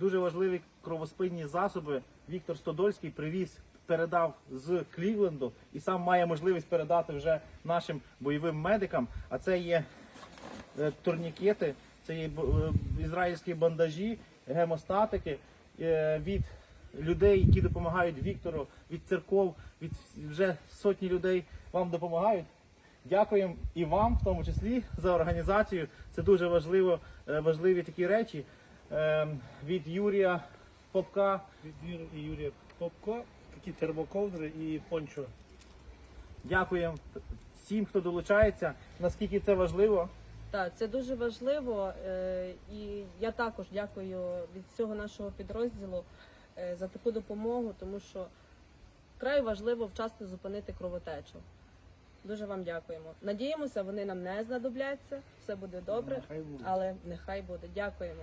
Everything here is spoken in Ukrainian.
дуже важливі кровоспинні засоби. Віктор Стодольський привіз, передав з Клівленду і сам має можливість передати вже нашим бойовим медикам. А це є е, турнікети, це є е, ізраїльські бандажі, гемостатики е, від людей, які допомагають Віктору, від церков, від вже сотні людей вам допомагають. Дякуємо і вам, в тому числі, за організацію. Це дуже важливо, важливі такі речі. Е, Від Юрія Попка. Від Юрія і Юрія Попко, такі термоковдри і пончо. Дякуємо всім, хто долучається. Наскільки це важливо. Так, це дуже важливо, е, і я також дякую від всього нашого підрозділу е, за таку допомогу, тому що вкрай важливо вчасно зупинити кровотечу. Дуже вам дякуємо. Надіємося, вони нам не знадобляться, все буде добре, Нехай буде. але нехай буде. Дякуємо.